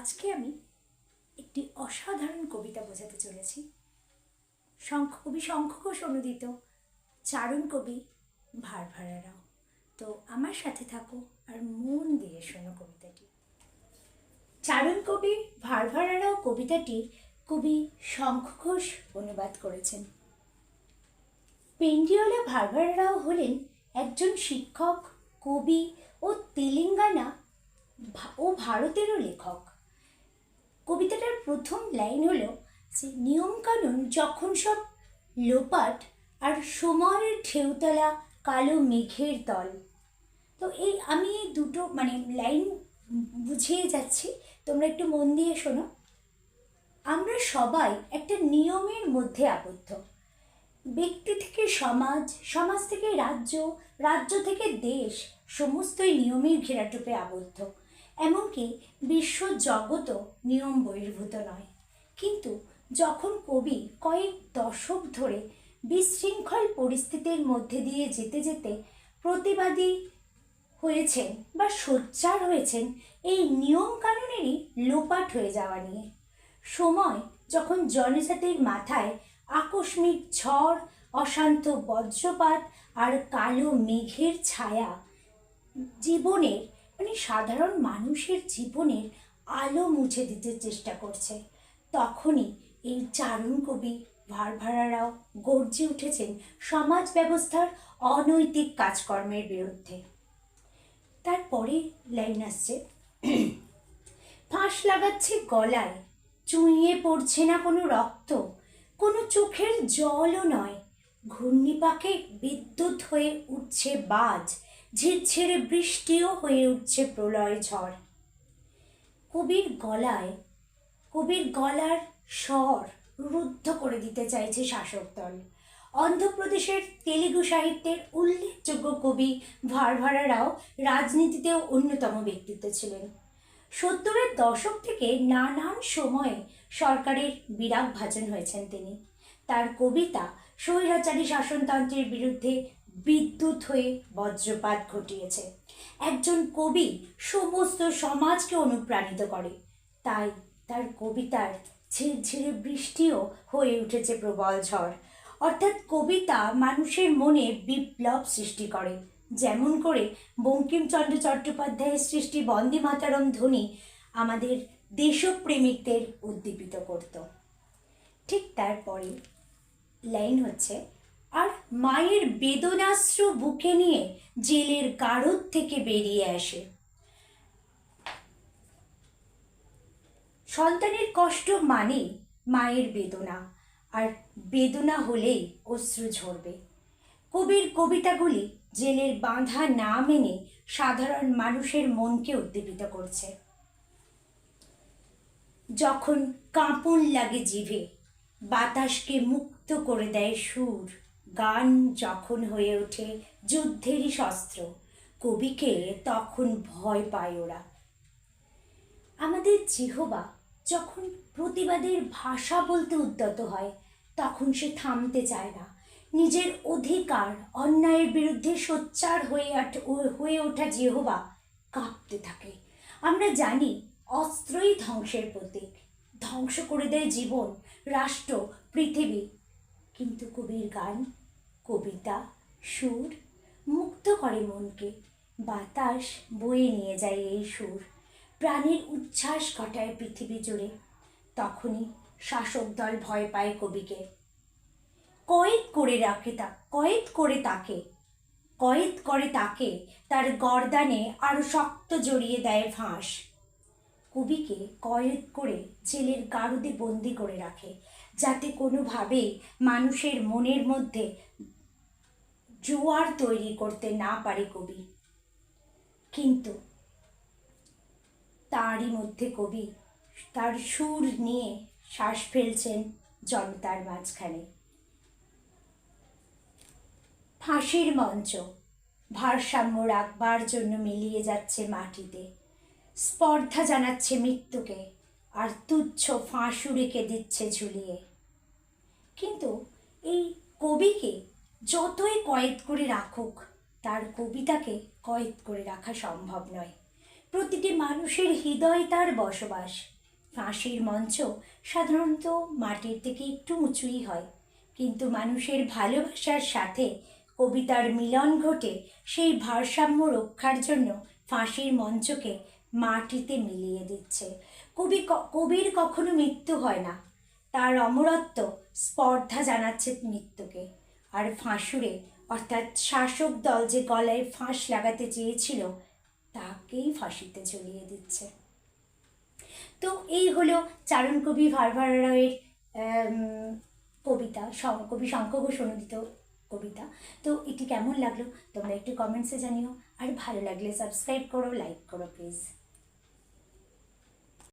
আজকে আমি একটি অসাধারণ কবিতা বোঝাতে চলেছি। শঙ্খ কবি শঙ্খ ঘোষ অনুদিত, চারণ কবি ভার ভাড়ারাও তো আমার সাথে থাকো আর মন দিয়ে শোনো কবিতাটি। চারণ কবি ভার ভাড়ারাও কবিতাটি কবি শঙ্খ ঘোষ অনুবাদ করেছেন। পেন্ডিওলা ভারভারারাও হলেন একজন শিক্ষক, কবি ও তেলেঙ্গানা ও ভারতেরও লেখক। কবিতাটার প্রথম লাইন হলো যে নিয়মকানুন যখন সব লোপাট আর সময়ের ঢেউতলা কালো মেঘের দল। তো এই আমি এই দুটো মানে লাইন বুঝিয়ে যাচ্ছি, তোমরা একটু মন দিয়ে শোনো। আমরা সবাই একটা নিয়মের মধ্যে আবদ্ধ। ব্যক্তি থেকে সমাজ সমাজ থেকে রাজ্য রাজ্য থেকে দেশ, সমস্তই নিয়মের ঘেরাটোপে আবদ্ধ। এমনকি বিশ্ব জগতও নিয়ম বহির্ভূত নয়। কিন্তু যখন কবি কয়েক দশক ধরে বিশৃঙ্খল পরিস্থিতির মধ্যে দিয়ে যেতে যেতে প্রতিবাদী হয়েছেন বা সোচ্চার হয়েছেন, এই নিয়ম কানুনেরই লোপাট হয়ে যাওয়া নিয়ে। সময় যখন জনজাতির মাথায় আকস্মিক ঝড়, অশান্ত বজ্রপাত আর কালো মেঘের ছায়া জীবনের মানে সাধারণ মানুষের জীবনের আলো মুছে দিতে চেষ্টা করছে। তখনই এই চারণ কবি ভারভারারাও গর্জে উঠেছেন সমাজ ব্যবস্থার অনৈতিক কাজকর্মের বিরুদ্ধে। তারপরে লাইন আসছে। ফাঁস লাগাচ্ছে গলায়, চুইয়ে পড়ছে না কোনো রক্ত, কোনো চোখের জলও নয়। ঘূর্ণিপাকে বিদ্যুৎ হয়ে উঠছে বাজ ঝিরঝিরে বৃষ্টিও হয়ে উঠছে প্রলয় ঝড়। কবির গলায়, কবির গলার স্বর রুদ্ধ করে দিতে চাইছে শাসক দল। অন্ধ্রপ্রদেশের তেলেগু সাহিত্যের উল্লেখযোগ্য কবি ভারভারারাও রাজনীতিতেও অন্যতম ব্যক্তিত্ব ছিলেন। সত্তরের দশক থেকে নানান সময়ে সরকারের বিরাগ ভাজন হয়েছেন তিনি। তার কবিতা স্বৈরাচারী শাসনতন্ত্রের বিরুদ্ধে বিদ্যুৎ হয়ে বজ্রপাত ঘটিয়েছে। একজন কবি সমস্ত সমাজকে অনুপ্রাণিত করে। তাই তার কবিতার ঝিরঝিরে বৃষ্টিও হয়ে উঠেছে প্রবল ঝড়। অর্থাৎ কবিতা মানুষের মনে বিপ্লব সৃষ্টি করে। যেমন করে বঙ্কিমচন্দ্র চট্টোপাধ্যায়ের সৃষ্টি বন্দে মাতারম ধ্বনি আমাদের দেশপ্রেমিকদের উদ্দীপিত করত। ঠিক তারপরে লাইন হচ্ছে আর মায়ের বেদনাশ্রু বুকে নিয়ে জেলের গারদ থেকে বেরিয়ে আসে। সন্তানের কষ্ট মানে মায়ের বেদনা, আর বেদনা হলেই অশ্রু ঝরবে। কবির কবিতাগুলি জেলের বাঁধা না মেনে সাধারণ মানুষের মনকে উদ্দীপিত করছে। যখন কাঁপন লাগে জিভে, বাতাসকে মুক্ত করে দেয় সুর। গান যখন হয়ে ওঠে যুদ্ধেরই শস্ত্র, কবিকে তখন ভয় পায় ওরা। আমাদের জিহবা যখন প্রতিবাদের ভাষা বলতে উদ্যত হয়, তখন সে থামতে চায় না। নিজের অধিকার, অন্যায়ের বিরুদ্ধে সোচ্চার হয়ে হয়ে ওঠা জেহবা কাঁপতে থাকে। আমরা জানি অস্ত্রই ধ্বংসের প্রতীক। ধ্বংস করে দেয় জীবন, রাষ্ট্র, পৃথিবী। কিন্তু কবির গান কবিতা, সুর মুক্ত করে মনকে। বাতাস বয়ে নিয়ে যায় এই সুর। প্রাণের উচ্ছ্বাস ঘটায় পৃথিবী জুড়ে। তখনই শাসক দল ভয় পায় কবিকে। কয়েদ করে রাখে তা কয়েদ করে তাকে। কয়েদ করে তাকে, তার গর্দানে আরও শক্ত জড়িয়ে দেয় ফাঁস। কবিকে কয়েদ করে জেলের গারদে বন্দি করে রাখে। যাতে কোনোভাবেই মানুষের মনের মধ্যে জোয়ার তৈরি করতে না পারে কবি। কিন্তু তারই মধ্যে কবি তার সুর নিয়ে শ্বাস ফেলছেন জনতার মাঝখানে। ফাঁসির মঞ্চ, ভারসাম্য রাখবার জন্য মিলিয়ে যাচ্ছে মাটিতে। স্পর্ধা জানাচ্ছে মৃত্যুকে, আর তুচ্ছ ফাঁসুরিকে দিচ্ছে ঝুলিয়ে। কিন্তু এই কবিকে যতই কয়েদ করে রাখুক, তার কবিতাকে কয়েদ করে রাখা সম্ভব নয়। প্রতিটি মানুষের হৃদয় তার বসবাস। ফাঁসির মঞ্চ সাধারণত মাটির থেকে একটু উঁচুই হয়, কিন্তু মানুষের ভালোবাসার সাথে কবিতার মিলন ঘটে সেই ভারসাম্য রক্ষার জন্য ফাঁসির মঞ্চকে মাটিতে মিলিয়ে দিচ্ছে। কবি কবির কখনো মৃত্যু হয় না, তার অমরত্ব স্পর্ধা জানাচ্ছে মৃত্যুকে। আর ফাঁসুরে, অর্থাৎ শাসক দল যে গলায় ফাঁস লাগাতে চেয়েছিল, তাকেই ফাঁসিতে ঝুলিয়ে দিচ্ছে। তো এই হলো চারণ কবি ভারভার রায়ের কবিতা কবি শঙ্খ ঘোষ অনুদিত কবিতা। তো এটি কেমন লাগল? তোমরা একটু কমেন্টসে জানিও। আর ভালো লাগলে সাবস্ক্রাইব করো লাইক করো প্লিজ